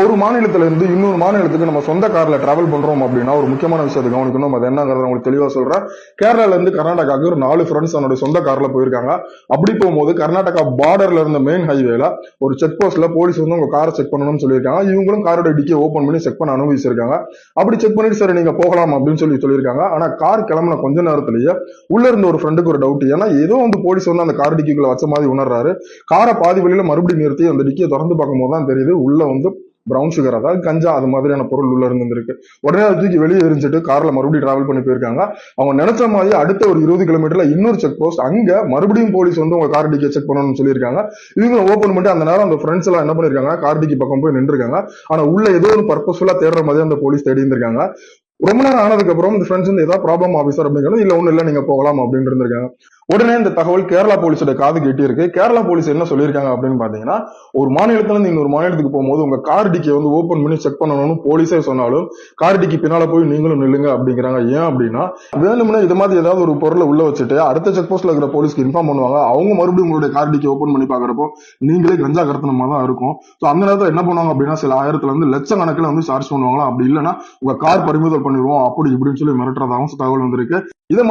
ஒரு மாநிலத்துல இருந்து இன்னொரு மாநிலத்துக்கு நம்ம சொந்த கார்ல டிராவல் பண்றோம் அப்படின்னா ஒரு முக்கியமான விஷயத்தை கவனிக்கணும். அது என்னங்கிறத உங்களுக்கு தெளிவா சொல்றேன். கேரளால இருந்து கர்நாடகாவுக்கு ஒரு நாலு ஃப்ரெண்ட்ஸ் அவனுடைய சொந்த கார்ல போயிருக்காங்க. அப்படி போகும்போது கர்நாடகா பார்டர்ல இருந்த மெயின் ஹைவேல ஒரு செக் போஸ்ட்ல போலீஸ் வந்து உங்க காரை செக் பண்ணணும்னு சொல்லியிருக்காங்க. இவங்களும் காரோட டிக்கி ஓபன் பண்ணி செக் பண்ண அனுபவிச்சிருக்காங்க அப்படி செக் பண்ணிட்டு சரி நீங்க போகலாம் அப்படின்னு சொல்லி சொல்லியிருக்காங்க. ஆனா கார் கிளம்புன கொஞ்ச நேரத்திலேயே உள்ள இருந்த ஒரு ஃப்ரெண்டுக்கு ஒரு டவுட் ஏன்னா ஏதோ வந்து போலீஸ் வந்து அந்த கார் டிக்கிக்குள்ள வச்ச மாதிரி உணர்றாரு. காரை பாதி வழியில மறுபடியும் நிறுத்தி அந்த டிக்கியை திறந்து பார்க்கும்போது தான் தெரியுது உள்ள வந்து பிரவுன் சுகர் அதாவது கஞ்சா அது மாதிரியான பொருள் உள்ள இருந்திருக்கு உடனே அதை தூக்கி வெளியே எரிஞ்சிட்டு கார்ல மறுபடியும் டிராவல் பண்ணி போயிருக்காங்க. அவங்க நினைச்ச மாதிரி அடுத்த ஒரு இருபது கிலோமீட்டர்ல இன்னொரு செக் போஸ்ட் அங்க மறுபடியும் போலீஸ் வந்து உங்க கார் டிக்கி செக் பண்ணணும்னு சொல்லியிருக்காங்க. இவங்க ஓபன் பண்ணிட்டு அந்த நேரம் அந்த ஃப்ரெண்ட்ஸ் எல்லாம் என்ன பண்ணிருக்காங்க கார் டிக்கி பக்கம் போய் நின்றுருக்காங்க. ஆனா உள்ள ஏதோ ஒரு பர்பஸ்ஃபுல்லா தேடுற மாதிரி அந்த போலீஸ் தேடி இருந்திருக்காங்க ரொம்ப நேரம் ஆனதுக்கு அப்புறம் இந்த ஃப்ரெண்ட்ஸ் வந்து ஏதாவது ப்ராப்ளம் ஆஃபீஸர் அப்படிங்கிறது இல்ல ஒண்ணு இல்ல நீங்க போகலாம் அப்படின்னு இருந்திருக்காங்க. உடனே இந்த தகவல் கேரளா போலீஸோட காது கேட்டி இருக்கு கேரளா போலீஸ் என்ன சொல்லியிருக்காங்க அப்படின்னு பாத்தீங்கன்னா ஒரு மாநிலத்துல இருந்து இன்னொரு மாநிலத்துக்கு போகும்போது உங்க கார் டிக்கி வந்து ஓபன் பண்ணி செக் பண்ணணும்னு போலீஸே சொன்னாலும் கார் டிக்கி பின்னால போய் நீங்களும் நில்லுங்க அப்படிங்கிறாங்க. ஏன் அப்படின்னா வேணும்னா இது மாதிரி ஏதாவது ஒரு பொருளை உள்ள வச்சுட்டு அடுத்த செக் போஸ்ட்ல இருக்கிற போலீஸ்க்கு இன்ஃபார்ம் பண்ணுவாங்க. அவங்க மறுபடியும் உங்களுடைய கார் டிக்கி ஓபன் பண்ணி பாக்குறப்போ நீங்களே கஞ்சா கடத்தனமா தான் இருக்கும். ஸோ அந்த நேரத்தில் என்ன பண்ணுவாங்க அப்படின்னா சில ஆயிரத்துல இருந்து லட்சக்கணக்கில் வந்து சார்ஜ் பண்ணுவாங்களா அப்படி இல்லைன்னா உங்க கார் பறிமுதல் பண்ணிடுவோம் அப்படி இப்படின்னு சொல்லி மிரட்டுறதாகவும் தகவல் வந்திருக்கு. இது மாதிரி